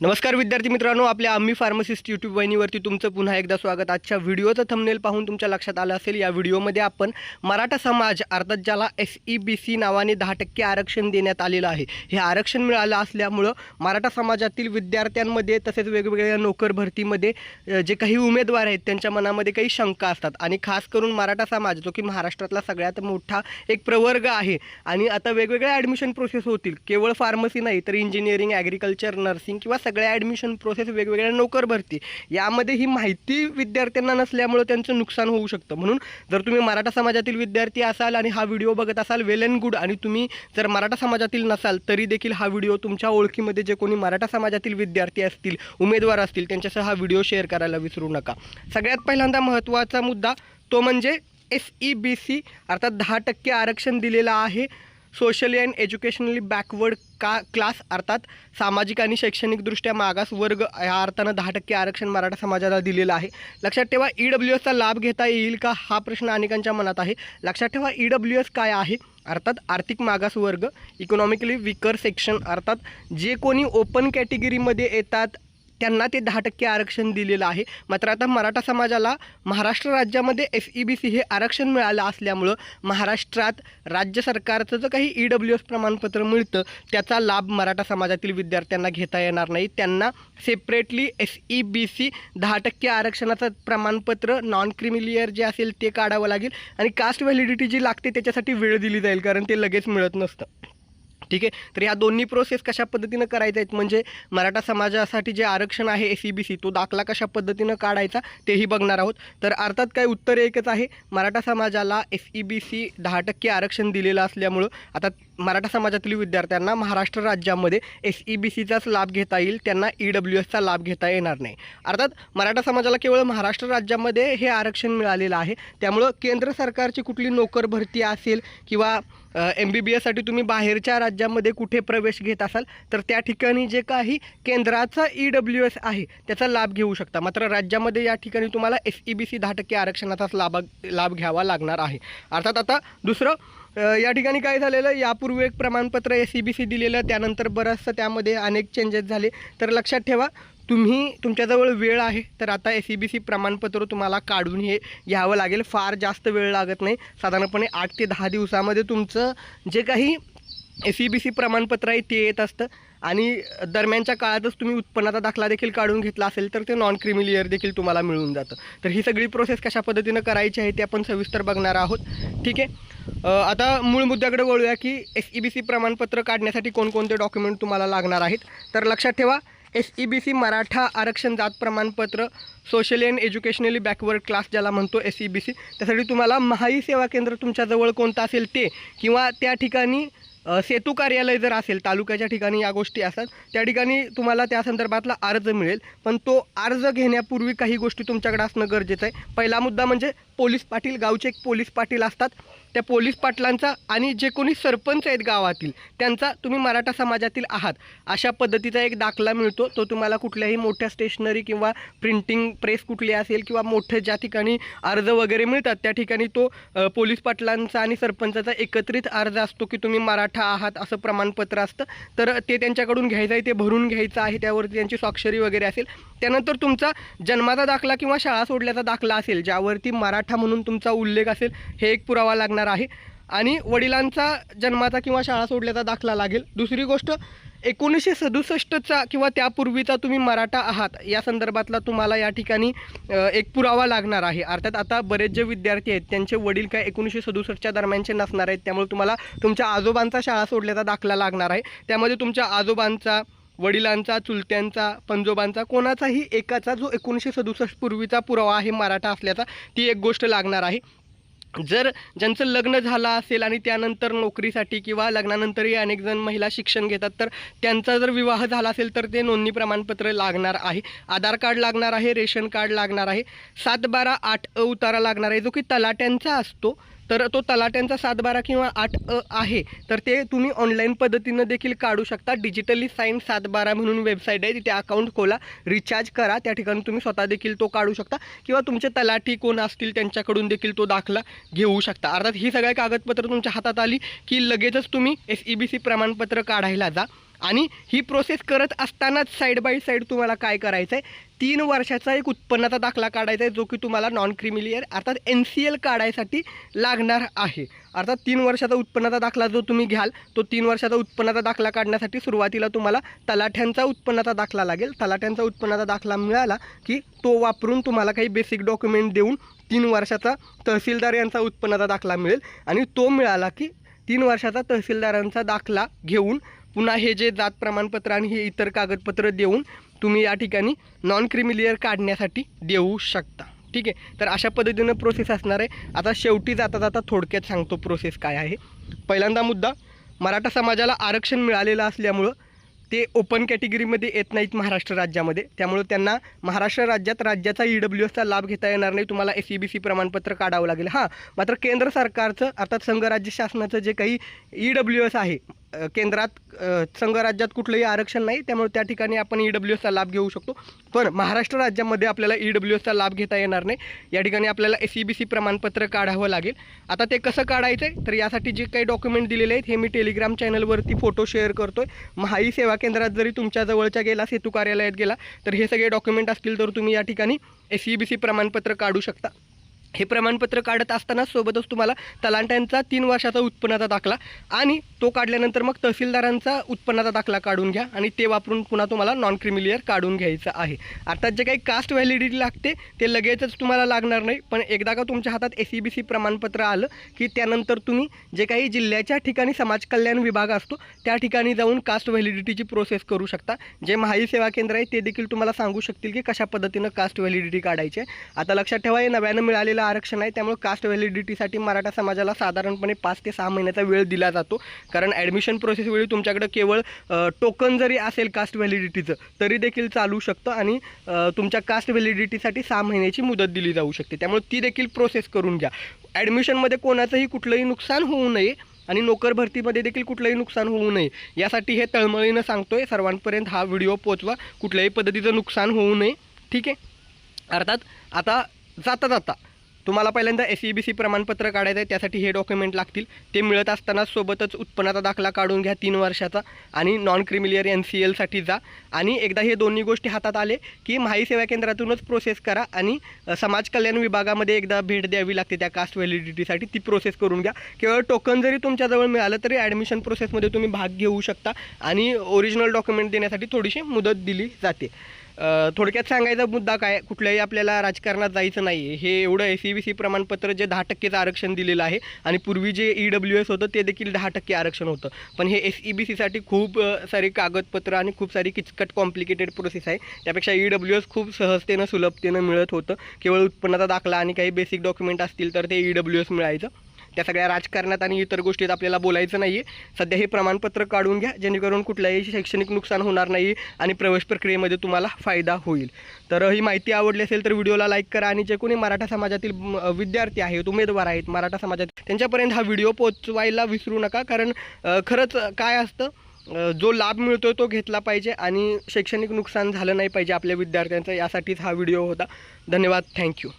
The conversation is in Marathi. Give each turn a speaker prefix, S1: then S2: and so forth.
S1: नमस्कार विद्यार्थी मित्रांनो आपल्या आम्ही फार्मसिस्ट यूट्यूब वाहिनीवरती तुमचं पुन्हा एकदा स्वागत. आजच्या व्हिडिओचं थंबनेल पाहून तुमच्या लक्षात आलं असेल या व्हिडिओमध्ये आपण मराठा समाज अर्थात ज्याला एस ई बी सी नावाने दहा टक्के आरक्षण देण्यात आलेलं आहे हे आरक्षण मिळालं असल्यामुळं मराठा समाजातील विद्यार्थ्यांमध्ये तसेच वेगवेगळ्या नोकर भरतीमध्ये जे काही उमेदवार आहेत त्यांच्या मनामध्ये काही शंका असतात. आणि खास करून मराठा समाज जो की महाराष्ट्रातला सगळ्यात मोठा एक प्रवर्ग आहे आणि आता वेगवेगळ्या ॲडमिशन प्रोसेस होतील. केवळ फार्मसी नाही तर इंजिनिअरिंग ॲग्रिकल्चर नर्सिंग किंवा सगळ्या ॲडमिशन प्रोसेस वेगवेगळ्या नोकर भरती. यामध्ये ही माहिती विद्यार्थ्यांना नसल्यामुळं त्यांचं नुकसान होऊ शकतं. म्हणून जर तुम्ही मराठा समाजातील विद्यार्थी असाल आणि हा व्हिडिओ बघत असाल वेल अँड गुड आणि तुम्ही जर मराठा समाजातील नसाल तरी देखील हा व्हिडिओ तुमच्या ओळखीमध्ये जे कोणी मराठा समाजातील विद्यार्थी असतील उमेदवार असतील त्यांच्यासह हा व्हिडिओ शेअर करायला विसरू नका. सगळ्यात पहिल्यांदा महत्त्वाचा मुद्दा तो म्हणजे एस ई बी सी अर्थात दहा टक्के आरक्षण दिलेलं आहे. सोशली अँड एज्युकेशनली बॅकवर्ड का क्लास अर्थात सामाजिक आणि शैक्षणिकदृष्ट्या मागास वर्ग या अर्थानं दहा टक्के आरक्षण मराठा समाजाला दिलेलं आहे. लक्षात ठेवा ई डब्ल्यू एसचा लाभ घेता येईल का? हा प्रश्न अनेकांच्या मनात आहे. लक्षात ठेवा ई डब्ल्यू एस काय आहे? अर्थात आर्थिक मागास वर्ग इकॉनॉमिकली विकर सेक्शन अर्थात जे कोणी ओपन कॅटेगरीमध्ये येतात त्यांना ते दहा टक्के आरक्षण दिलेलं आहे. मात्र आता मराठा समाजाला महाराष्ट्र राज्यामध्ये एस ई बी सी हे आरक्षण मिळालं असल्यामुळं महाराष्ट्रात राज्य सरकारचं जे काही ई डब्ल्यू एस प्रमाणपत्र मिळतं त्याचा लाभ मराठा समाजातील विद्यार्थ्यांना घेता येणार नाही. त्यांना separately S E B C दहा टक्के आरक्षणाचं प्रमाणपत्र नॉन क्रिमिलियर जे असेल ते काढावं लागेल आणि कास्ट व्हॅलिडिटी जी लागते त्याच्यासाठी वेळ दिली जाईल कारण ते लगेच मिळत नसतं. ठीक आहे? तर ह्या दोन्ही प्रोसेस कशा पद्धतीनं करायच्या आहेत? म्हणजे मराठा समाजासाठी जे आरक्षण आहे एस सी बी सी तो दाखला कशा पद्धतीनं काढायचा तेही बघणार आहोत. तर अर्थात काय उत्तर एकच आहे? मराठा समाजाला एस ई बी सी दहा टक्के आरक्षण दिलेलं असल्यामुळं आता मराठा समाजातील विद्यार्थ्यांना महाराष्ट्र राज्यामध्ये एस ई बी सीचाच लाभ घेता येईल त्यांना ई डब्ल्यू एसचा लाभ घेता येणार नाही. अर्थात मराठा समाजाला केवळ महाराष्ट्र राज्यामध्ये हे आरक्षण मिळालेलं आहे. त्यामुळं केंद्र सरकारची कुठली नोकर भरती असेल किंवा एम बी बी एससाठी तुम्ही बाहेरच्या राज्यामध्ये कुठे प्रवेश घेत असाल तर त्या ठिकाणी जे काही केंद्राचा ई डब्ल्यू एस आहे त्याचा लाभ घेऊ शकता. मात्र राज्यामध्ये या ठिकाणी तुम्हाला एस ई बी सी दहा टक्के आरक्षणाचाच लाभ लाभ घ्यावा लागणार आहे. अर्थात आता दुसरं या ठिकाणी काय झालेलं यापूर्वी एक प्रमाणपत्र ए सी बी सी दिलेलं त्यानंतर बरंचसं त्यामध्ये अनेक चेंजेस झाले. तर लक्षात ठेवा तुम्ही तुमच्याजवळ वेळ आहे तर आता ए सी बी सी प्रमाणपत्र तुम्हाला काढून हे घ्यावं लागेल. फार जास्त वेळ लागत नाही. साधारणपणे आठ ते दहा दिवसामध्ये तुमचं जे काही एस ई बी सी प्रमाणपत्र आहे ते येत असतं. आणि दरम्यानच्या काळातच तुम्ही उत्पन्नाचा दाखला देखील काढून घेतला असेल तर ते नॉन क्रिमिलियर देखील तुम्हाला मिळून जातं. तर ही सगळी प्रोसेस कशा पद्धतीनं करायची आहे ते आपण सविस्तर बघणार आहोत. ठीक आहे? आता मूळ मुद्द्याकडे वळूया की एस ई बी सी प्रमाणपत्र काढण्यासाठी कोणकोणते डॉक्युमेंट तुम्हाला लागणार आहेत. तर लक्षात ठेवा S E B C Maratha आरक्षण जात प्रमाणपत्र social and educationally backward class ज्याला म्हणतो एस ई बी सी त्यासाठी तुम्हाला महाई सेवा केंद्र तुमच्याजवळ कोणतं असेल ते किंवा त्या ठिकाणी सेतू कार्यालय जर असेल तालुक्याच्या ठिकाणी या गोष्टी असतात त्या ठिकाणी तुम्हाला त्या संदर्भातला अर्ज मिळेल. पण तो अर्ज घेण्यापूर्वी काही गोष्टी तुमच्याकडे असणं गरजेचं आहे. पहिला मुद्दा म्हणजे पोलीस पाटील गावचे एक पोलीस पाटील असतात. त्या पोलीस पाटलांचा आणि जे कोणी सरपंच आहेत गावातील त्यांचा तुम्ही मराठा समाजातील आहात. अशा पद्धतीचा एक दाखला मिळतो. तो तुम्हाला कुठल्याही मोठ्या स्टेशनरी किंवा प्रिंटिंग प्रेस कुठली असेल किंवा मोठे ज्या ठिकाणी अर्ज वगैरे मिळतात त्या ठिकाणी तो पोलीस पाटलांचा आणि सरपंचाचा एकत्रित अर्ज असतो की तुम्ही मराठा आहात असं प्रमाणपत्र असतं. तर ते त्यांच्याकडून घ्यायचं आहे ते भरून घ्यायचं आहे त्यावरती त्यांची स्वाक्षरी वगैरे असेल. त्यानंतर तुमचा जन्माचा दाखला किंवा शाळा सोडल्याचा दाखला असेल ज्यावरती मराठा म्हणून तुमचा उल्लेख असेल हे एक पुरावा लागणार आहे. आणि वडिलांचा जन्माचा किंवा शाळा सोडल्याचा दाखला लागेल. दुसरी गोष्ट एकोणीसशे सदुसष्टचा किंवा त्यापूर्वीचा तुम्ही मराठा आहात या संदर्भातला तुम्हाला या ठिकाणी एक पुरावा लागणार आहे. अर्थात आता बरेच जे विद्यार्थी आहेत त्यांचे वडील काय एकोणीसशे सदुसष्टच्या दरम्यानचे नसणार आहेत त्यामुळे तुम्हाला तुमच्या आजोबांचा शाळा सोडल्याचा दाखला लागणार आहे. त्यामध्ये तुमच्या आजोबांचा वडिलांचा चुलत्यांचा पंजोबांचा कोणाचाही एकाचा जो एकोणीसशे सदुसष्ट पूर्वीचा पुरावा आहे मराठा असल्याचा ती एक गोष्ट लागणार आहे. जर ज्यांचं लग्न झालं असेल आणि त्यानंतर नोकरीसाठी किंवा लग्नानंतरही अनेक जण महिला शिक्षण घेतात तर त्यांचा जर विवाह झाला असेल तर ते नोंदणी प्रमाणपत्र लागणार आहे. आधार कार्ड लागणार आहे रेशन कार्ड लागणार आहे. सात बारा आठ अ उतारा लागणार आहे जो की तलाट्यांचा असतो. तर तो तलाट्यांचा सात बारा किंवा आठ अ आहे. तर ते तुम्ही ऑनलाईन पद्धतीनं देखील काढू शकता. डिजिटली साईन सात बारा म्हणून वेबसाईट आहे. तिथे अकाउंट खोला रिचार्ज करा. त्या ठिकाणी तुम्ही स्वतः देखील तो काढू शकता. किंवा तुमचे तलाठी कोण असतील त्यांच्याकडून देखील तो दाखला घेऊ शकता. अर्थात ही सगळ्या कागदपत्र तुमच्या हातात आली की लगेचच तुम्ही एस ई बी सी प्रमाणपत्र काढायला जा. आणि ही प्रोसेस करत असतानाच साईड बाय साईड तुम्हाला काय करायचं आहे तीन वर्षाचा एक उत्पन्नाचा दाखला काढायचा आहे जो की तुम्हाला नॉन क्रिमिलियर अर्थात एन सी एल काढायसाठी लागणार आहे. अर्थात तीन वर्षाचा उत्पन्नाचा दाखला जो तुम्ही घ्याल तो तीन वर्षाचा उत्पन्नाचा दाखला काढण्यासाठी सुरुवातीला तुम्हाला तलाठ्यांचा उत्पन्नाचा दाखला लागेल. तलाठ्यांचा उत्पन्नाचा दाखला मिळाला की तो वापरून तुम्हाला काही बेसिक डॉक्युमेंट देऊन तीन वर्षाचा तहसीलदार यांचा उत्पन्नाचा दाखला मिळेल. आणि तो मिळाला की तीन वर्षाचा तहसीलदारांचा दाखला घेऊन पुन्हा हे जे जात प्रमाणपत्र आणि हे इतर कागदपत्र देऊन तुम्ही या ठिकाणी नॉन क्रिमिलियर काढण्यासाठी देऊ शकता. ठीक आहे? तर अशा पद्धतीनं प्रोसेस असणार आहे. आता शेवटी जाता जाता थोडक्यात सांगतो प्रोसेस काय आहे. पहिल्यांदा मुद्दा मराठा समाजाला आरक्षण मिळालेलं असल्यामुळं ते ओपन कॅटेगरीमध्ये येत नाहीत महाराष्ट्र राज्यामध्ये. त्यामुळे त्यांना महाराष्ट्र राज्यात राज्याचा ई डब्ल्यू एसचा लाभ घेता येणार नाही. तुम्हाला एस ई बी सी प्रमाणपत्र काढावं लागेल. हां मात्र केंद्र सरकारचं अर्थात संघ राज्य शासनाचं जे काही ई डब्ल्यू एस आहे केंद्रात संघराज्यात कुठलंही आरक्षण नाही त्यामुळे त्या ठिकाणी आपण ई डब्ल्यू एसचा लाभ घेऊ शकतो. पण महाराष्ट्र राज्यामध्ये आपल्याला ई डब्ल्यू एसचा लाभ घेता येणार नाही. या ठिकाणी आपल्याला एस ई बी सी प्रमाणपत्र काढावं लागेल. आता ते कसं काढायचं आहे तर यासाठी जे काही डॉक्युमेंट दिलेले आहेत हे मी टेलिग्राम चॅनलवरती फोटो शेअर करतो आहे महाई सेवा केंद्रात जरी तुमच्या जवळच्या गेला सेतू कार्यालयात गेला तर हे सगळे डॉक्युमेंट असतील तर तुम्ही या ठिकाणी एस ई बी सी प्रमाणपत्र काढू शकता. हे प्रमाणपत्र काढत असताना सोबतच तुम्हाला तलांट्यांचा तीन वर्षाचा उत्पन्नाचा दाखला आणि तो काढल्यानंतर मग तहसीलदारांचा उत्पन्नाचा दाखला काढून घ्या आणि ते वापरून पुन्हा तुम्हाला नॉन क्रिमिलियर काढून घ्यायचं आहे. अर्थात जे काही कास्ट व्हॅलिडिटी लागते ते लगेचच तुम्हाला लागणार नाही. पण एकदा का तुमच्या हातात एस सी बी सी प्रमाणपत्र आलं की त्यानंतर तुम्ही जे काही जिल्ह्याच्या ठिकाणी समाज कल्याण विभाग असतो त्या ठिकाणी जाऊन कास्ट व्हॅलिडिटीची प्रोसेस करू शकता. जे महाई सेवा केंद्र आहे ते देखील तुम्हाला सांगू शकतील की कशा पद्धतीनं कास्ट व्हॅलिडिटी काढायची आहे. आता लक्षात ठेवा हे नव्यानं मिळालेलं आरक्षण आहे त्यामुळे कास्ट व्हॅलिडिटीसाठी मराठा समाजाला साधारणपणे पाच ते सहा महिन्याचा वेळ दिला जातो. कारण ॲडमिशन प्रोसेसवेळी तुमच्याकडे केवळ टोकन जरी असेल कास्ट व्हॅलिडिटीचं तरी देखील चालू शकतं आणि तुमच्या कास्ट व्हॅलिडिटीसाठी सहा महिन्याची मुदत दिली जाऊ शकते. त्यामुळे ती देखील प्रोसेस करून घ्या. ॲडमिशनमध्ये कोणाचंही कुठलंही नुकसान होऊ नये आणि नोकर भरतीमध्ये देखील कुठलंही नुकसान होऊ नये. यासाठी हे तळमळीनं सांगतोय. सर्वांपर्यंत हा व्हिडिओ पोचवा कुठल्याही पद्धतीचं नुकसान होऊ नये. ठीक आहे? अर्थात आता जाता जाता तुम्हाला पहिल्यांदा एस ई बी सी प्रमाणपत्र काढायचं आहे त्यासाठी हे डॉक्युमेंट लागतील. ते मिळत असताना सोबतच उत्पन्नाचा दाखला काढून घ्या तीन वर्षाचा आणि non creamy layer N C एलसाठी जा. आणि एकदा हे दोन्ही गोष्टी हातात आले की माही सेवा केंद्रातूनच प्रोसेस करा आणि समाज कल्याण विभागामध्ये एकदा भेट द्यावी लागते त्या कास्ट व्हॅलिडिटीसाठी ती प्रोसेस करून घ्या. केवळ टोकन जरी तुमच्याजवळ मिळालं तरी ॲडमिशन प्रोसेसमध्ये तुम्ही भाग घेऊ शकता आणि ओरिजिनल डॉक्युमेंट देण्यासाठी थोडीशी मुदत दिली जाते. थोडक्यात सांगायचा मुद्दा काय कुठल्याही आपल्याला राजकारणात जायचं नाही आहे हे एवढं एस ई बी सी प्रमाणपत्र जे दहा टक्केचं आरक्षण दिलेलं आहे आणि पूर्वी जे ई डब्ल्यू एस होतं ते देखील दहा टक्के आरक्षण होतं. पण हे एस ई बी सीसाठी खूप सारी कागदपत्र आणि खूप सारी किचकट कॉम्प्लिकेटेड प्रोसेस आहे. त्यापेक्षा ई डब्ल्यू एस खूप सहजतेनं सुलभतेनं मिळत होतं. केवळ उत्पन्नाचा दाखला आणि काही बेसिक डॉक्युमेंट असतील तर ते ई डब्ल्यू एस मिळायचं. त्या सगळ्या राजकारणात आणि इतर गोष्टीत आपल्याला बोलायचं नाही आहे सध्या हे प्रमाणपत्र काढून घ्या जेणेकरून कुठल्याही शैक्षणिक नुकसान होणार नाही आणि प्रवेश प्रक्रियेमध्ये तुम्हाला फायदा होईल. तर ही माहिती आवडली असेल तर व्हिडिओला लाईक करा आणि जे कोणी मराठा समाजातील विद्यार्थी आहेत उमेदवार आहेत मराठा समाजात त्यांच्यापर्यंत हा व्हिडिओ पोचवायला विसरू नका. कारण खरंच काय असतं जो लाभ मिळतो तो घेतला पाहिजे आणि शैक्षणिक नुकसान झालं नाही पाहिजे आपल्या विद्यार्थ्यांचं. यासाठीच हा व्हिडिओ होता. धन्यवाद. थँक्यू.